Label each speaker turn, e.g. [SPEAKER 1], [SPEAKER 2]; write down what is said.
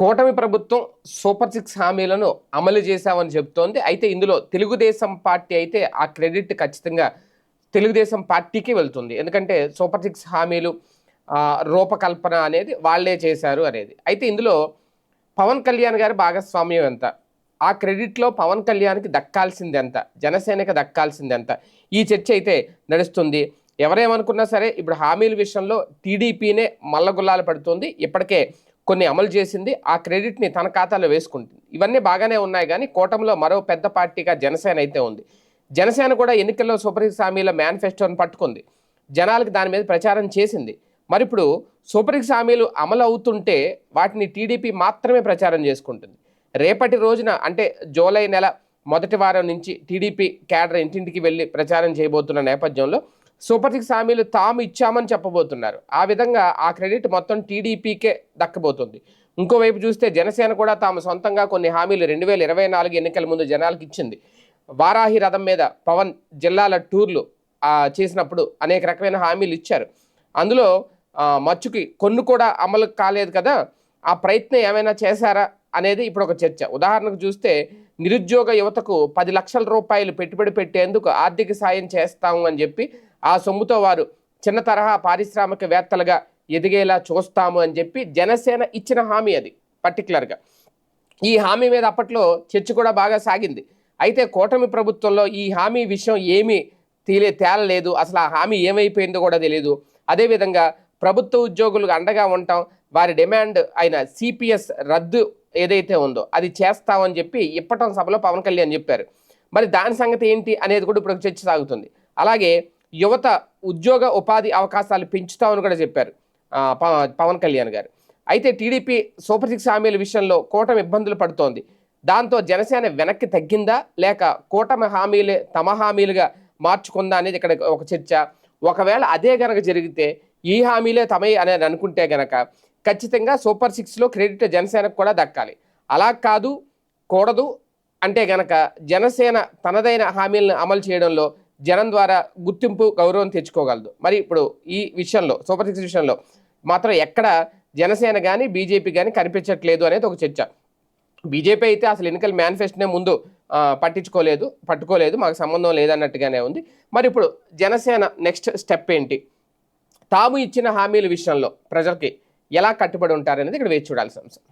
[SPEAKER 1] కూటమి ప్రభుత్వం super six హామీలను అమలు చేశామని చెబుతోంది అయితే ఇందులో తెలుగుదేశం పార్టీ అయితే ఆ క్రెడిట్ ఖచ్చితంగా తెలుగుదేశం పార్టీకి వెళ్తుంది. ఎందుకంటే సూపర్ సిక్స్ హామీలు రూపకల్పన అనేది వాళ్ళే చేశారు అనేది. అయితే ఇందులో పవన్ కళ్యాణ్ గారి భాగస్వామ్యం ఎంత? ఆ క్రెడిట్లో పవన్ కళ్యాణ్కి దక్కాల్సింది ఎంత? జనసేనకి దక్కాల్సింది ఎంత? ఈ చర్చ అయితే నడుస్తుంది. ఎవరేమనుకున్నా సరే ఇప్పుడు హామీల విషయంలో టీడీపీనే మల్లగుల్లాలు పడుతుంది. ఇప్పటికే కొన్ని అమలు చేసింది ఆ క్రెడిట్ని తన ఖాతాలో వేసుకుంటుంది. ఇవన్నీ బాగానే ఉన్నాయి కానీ కూటమిలో మరో పెద్ద పార్టీగా జనసేన అయితే ఉంది. జనసేన కూడా ఎన్నికల్లో సూపర్ సిక్స్ హామీల మేనిఫెస్టోని పట్టుకుంది. జనాలకు దాని మీద ప్రచారం చేసింది. మరి ఇప్పుడు సూపర్ సామీలు అమలు అవుతుంటే వాటిని టీడీపీ మాత్రమే ప్రచారం చేసుకుంటుంది. రేపటి రోజున అంటే జూలై నెల మొదటి వారం నుంచి టీడీపీ క్యాడర్ ఇంటింటికి వెళ్ళి ప్రచారం చేయబోతున్న నేపథ్యంలో సూపర్ సిక్స్ హామీలు తాము ఇచ్చామని చెప్పబోతున్నారు. ఆ విధంగా ఆ క్రెడిట్ మొత్తం టీడీపీకే దక్కబోతుంది. ఇంకోవైపు చూస్తే జనసేన కూడా తాము సొంతంగా కొన్ని హామీలు రెండు వేల ఇరవై నాలుగు ఎన్నికల ముందు జనాలకు ఇచ్చింది. వారాహి రథం మీద పవన్ జిల్లాల టూర్లు చేసినప్పుడు అనేక రకమైన హామీలు ఇచ్చారు. అందులో మచ్చుకి కొన్ని కూడా అమలు కాలేదు కదా. ఆ ప్రయత్నం ఏమైనా చేశారా? అనేది ఇప్పుడు ఒక చర్చ. ఉదాహరణకు చూస్తే నిరుద్యోగ యువతకు పది లక్షల రూపాయలు పెట్టుబడి పెట్టేందుకు ఆర్థిక సాయం చేస్తాము అని చెప్పి ఆ సొమ్ముతో వారు చిన్న తరహా పారిశ్రామికవేత్తలుగా ఎదిగేలా చూస్తాము అని చెప్పి జనసేన ఇచ్చిన హామీ అది పర్టికులర్గా ఈ హామీ మీద అప్పట్లో చర్చ కూడా బాగా సాగింది. అయితే కూటమి ప్రభుత్వంలో ఈ హామీ విషయం ఏమీ తేలే తేలలేదు. అసలు ఆ హామీ ఏమైపోయిందో కూడా తెలియదు అదేవిధంగా ప్రభుత్వ ఉద్యోగులకు అండగా ఉంటాం. వారి డిమాండ్ అయిన సిపిఎస్ రద్దు ఏదైతే ఉందో అది చేస్తామని చెప్పి ఇప్పటం సభలో పవన్ కళ్యాణ్ చెప్పారు. మరి దాని సంగతి ఏంటి అనేది కూడా ఇప్పుడు చర్చ సాగుతుంది. అలాగే యువత ఉద్యోగ ఉపాధి అవకాశాలు పెంచుతామని కూడా చెప్పారు పవన్ కళ్యాణ్ గారు. అయితే టీడీపీ సూపర్ సిక్స్ హామీల విషయంలో కూటమి ఇబ్బందులు పడుతోంది. దాంతో జనసేన వెనక్కి తగ్గిందా లేక కూటమి హామీలే తమ హామీలుగా మార్చుకుందా అనేది ఇక్కడ ఒక చర్చ. ఒకవేళ అదే గనక జరిగితే ఈ హామీలే తమై అనేది అనుకుంటే గనక ఖచ్చితంగా సూపర్ సిక్స్లో క్రెడిట్ జనసేనకు కూడా దక్కాలి. అలా కాదు కూడదు. అంటే గనక జనసేన తనదైన హామీలను అమలు చేయడంలో జనం ద్వారా గుర్తింపు గౌరవం తెచ్చుకోగలదు. మరి ఇప్పుడు ఈ విషయంలో సూపర్ సిక్స్ విషయంలో మాత్రం ఎక్కడ జనసేన కానీ బీజేపీ కానీ కనిపించట్లేదు అనేది ఒక చర్చ. బీజేపీ అయితే అసలు ఎన్నికల మేనిఫెస్టోనే ముందు పట్టించుకోలేదు పట్టుకోలేదు. మాకు సంబంధం లేదన్నట్టుగానే ఉంది. మరి ఇప్పుడు జనసేన నెక్స్ట్ స్టెప్ ఏంటి? తాము ఇచ్చిన హామీల విషయంలో ప్రజలకి ఎలా కట్టుబడి ఉంటారనేది ఇక్కడ వేచి చూడాల్సిన అంశం.